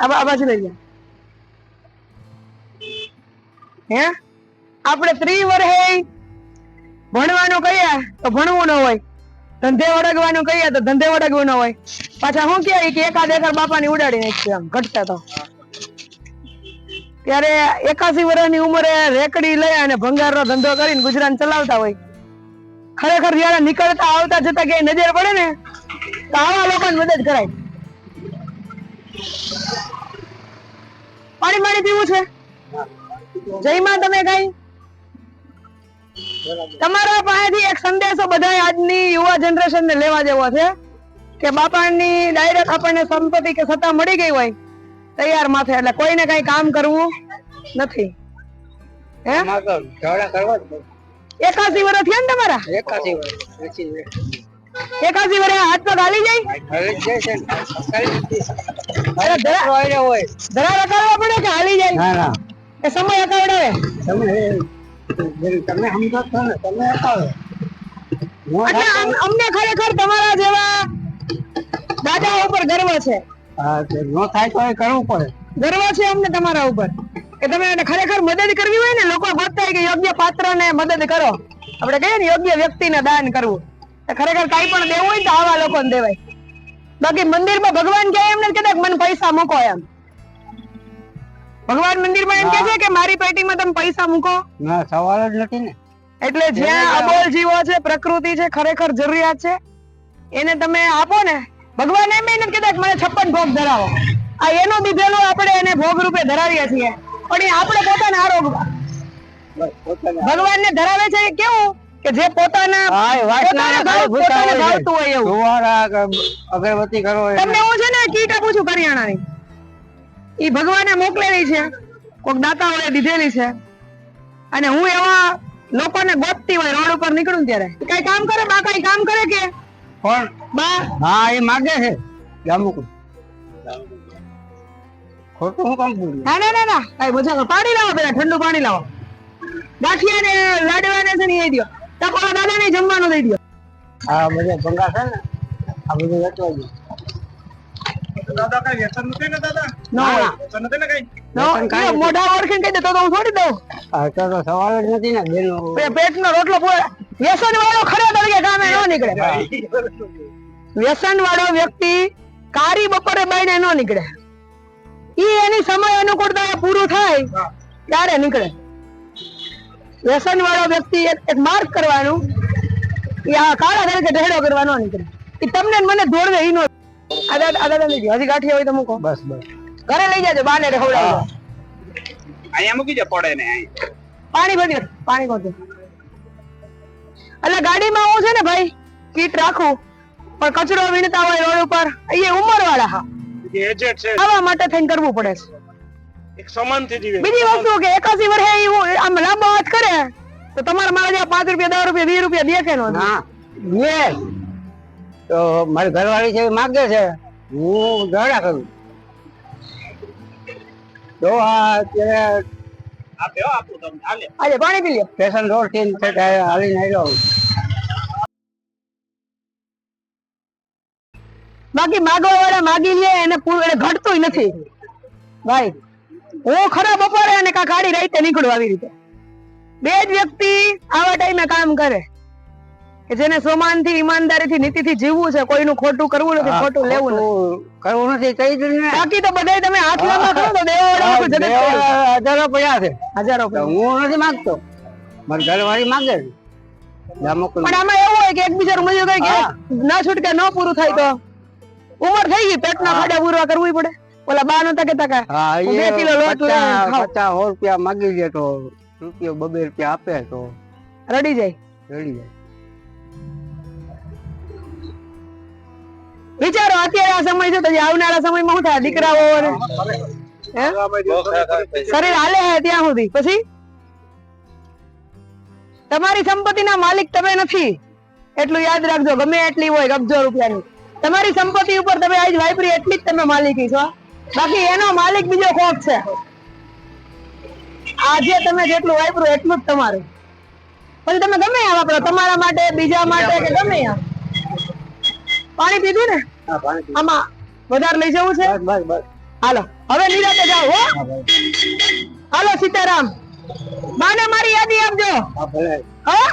આ આ બાજુ હે? આપણે ત્રી વર્ષે ભણવાનું કહીએ તો ભણવું ન હોય. ધંધે વળગવાનું કહીએ તો ધંધે વળગવું ન હોય. પાછા શું કહે કે એકાદ એકર બાપાની ઉડાડી નાખશું આમ ઘટતા તો. ત્યારે એકાસી વર્ષની ઉંમરે રેકડી લઈ અને ભંગારનો ધંધો કરીને ગુજરાન ચલાવતા હોય. ખરેખર જયારે નીકળતા આવતા જતા ક્યાંય નજર પડે ને, તો આવા લોકોને મદદ કરાય. પાણી પાણી પીવું છે? જયમાં તમે કઈ? તમારા પાસેથી એક સંદેશો બધા આજની યુવા જનરેશન ને લેવા જેવો છે કે બાપાની ડાયરેક્ટ આપણને સંપત્તિ કે સત્તા મળી ગઈ હોય તૈયાર માથે એટલે કોઈને કઈ કામ કરવું નથી. હે. એકાસી વર્ષ થયા ને તમારા? એકાસી વર્ષ, એંસી વરે એકાસી વર્ષ હાથ પગ હાલી જાય? હોય. ધરા કરવા પડે કે હાલી જાય? ના ના. એ સમય અકાવડાવે. તમે તમે સમજો છો ને તમે. એટલે અમને ખરેખર તમારા જેવા દાદા ઉપર ગર્વ છે. નો થાય તો એ કરવું પડે. ગર્વ છે અમને તમારા ઉપર. કે તમે એને ખરેખર મદદ કરવી હોય ને લોકો ગોતતા કે યોગ્ય પાત્રને મદદ કરો. આપણે કહીએ ને યોગ્ય વ્યક્તિને દાન કરવું. ખરેખર કાંઈ પણ દેવું હોય તો આવા લોકોને દેવાય. બાકી મંદિરમાં ભગવાન કહે એમ નથી કહેતા મને પૈસા મૂકો એમ. ભગવાન મંદિરમાં એમ કહે છે કે મારી પેટીમાં તમે પૈસા મૂકો. ના સવાલ જ નથી ને. એટલે જ્યાં અબોલ જીવો છે પ્રકૃતિ છે ખરેખર જરૂરિયાત છે એને તમે આપો ને. ભગવાન એમ નથી કહેતા કે મને છપ્પન ભોગ ધરાવો. આ એનો દીધેલો આપણે એને ભોગ રૂપે ધરાવીએ છીએ. પણ એ આપણે પોતાને આરોગ્ય ભગવાન ને ભગવાનને ધરાવે છે એ કેવું? કે જે પોતાના હા, એ. ભાવતું હોય એવું. અગરબત્તી કરો. તમને એવું છે ને કીટ આપું છું કરિયાણાની. ઈ ભગવાને મોકલેલી છે. કોઈક દાતાઓએ દીધેલી છે. અને હું એવા લોકોને ગોતતી હોય રોડ ઉપર નીકળું ત્યારે. કઈ કામ કરે? બા કઈ કામ કરે કે? કોણ? બા. હા એ માગે છે. જામુક ખોટું હું કામ બોલું? ના ના ના ના. કઈ મજા પાણી લાવો પેલા ઠંડુ પાણી લાવો. ગાંઠિયા ને લાડવા ને છે ને એ દો ટકોરા દાદા ને જમવાનું દઈ દો હા બધા ભંગા છે ને. આ બધું વેચવા દો દાદા કઈ વ્યસન નથી ને દાદા? નો. વ્યસન નથી ને કઈ? મોઢા ઓળખીને કહી દે તો તો હું છોડી દઉં. આ તો તો સવાલ જ નથી ને બેનો. પેટનો રોટલો પૂરો. વ્યસન વાળો ખરા તરીકે કામે ન નીકળે. વ્યસન વાળો વ્યક્તિ કારી બપોરે બાઈને ન નીકળે. ઈ એની સમય અનુકૂળતા પૂરું થાય ત્યારે નીકળે. વ્યસન વાળો વ્યક્તિ એક માર્ગ કરવાનું એ આ કાળા તરીકે ઢેડો કરવાનો નીકળે એ તમને મને દોડવે ઈ નો આદા લઈ જાઓ. હજી ગાંઠી હોય તો મૂકો. બસ બસ. ઘરે લઈ જાજો બાને ખવડાવી અહીંયા મૂકી દે પડે ને પાણી ભરી પાણી ગોતો. એટલે ગાડીમાં હું છે ને ભાઈ કીટ રાખું પણ કચરો વીણતા હોય રોડ ઉપર એ ઉંમર વાળા હા એજેટ છે. આવા માટે થઈને કરવું પડે છે. એક સમાનથી જીવે. બીજી વસ્તુ કે એકાસી વર્ષે એ આમ લાંબો વાત કરે તો તમારે મારા જેવા પાંચ રૂપિયા દસ રૂપિયા વીસ રૂપિયા દેખે નો ના યે તો મારી ઘરવાળી છે માગે છે. હું ઝઘડા કરું તો આ અત્યારે આપ્યો આપું તમને. હાલે. આજે પાણી પી લે સ્ટેશન રોડથી હાલીને આવ્યો બાકી માગવા વાળા માગી લે એને પૂરું એને ઘટતું નથી. ભાઈ હું ખરા બપોરે અને કા ગાડી રાતે નીકળું આવી રીતે. બે જ વ્યક્તિ આવા ટાઈમે કામ કરે. કે જેને સોમાનથી ઈમાનદારી થી નીતિ થી જીવવું છે કોઈનું ખોટું કરવું નથી ખોટું લેવું નથી. કરવું નથી કઈ જ ને બાકી તો બધાય તમે હાથ લાંબા કરો તો દેવા જગત હજારો પડ્યા છે. હજારો હું નથી માંગતો. મારી ઘરવાળી માંગે છે. પણ આમાં એવું હોય કે એકબીજાનું મજૂર કરે કે ના છૂટકે ન પૂરું થાય તો ઉમર થઈ ગઈ પેટના. ખાડા પૂરવા કરવું પડે. ઓલા બા નતા કેતા કે બે કિલો લોટ પચાસ રૂપિયા માગી લે તો રૂપિયો બબે રૂપિયા આપે તો રડી જાય. રડી જાય. વિચારો અત્યારે આ સમય છે તો આવનારા સમયમાં શું થાય? દીકરાઓ શરીર હાલે હે ત્યાં સુધી. પછી? તમારી સંપત્તિના માલિક તમે નથી. એટલું યાદ રાખજો ગમે એટલી હોય અબજો રૂપિયાની. તમારી સંપત્તિ ઉપર તમે આજ વાપરી એટલી જ તમે માલિકી છો. બાકી એનો માલિક બીજો કોક છે. આજે તમે જેટલું વાપરો એટલું જ તમારું. પછી તમે ગમે આ વાપરો તમારા માટે બીજા માટે કે ગમે આ? પાણી પીધું ને. આમાં વધારે લઈ જવું છે? બસ બસ બસ. હાલો હવે નિરાતે જાઓ હો. હાલો સીતારામ. બાને મારી યાદી આપજો. હા?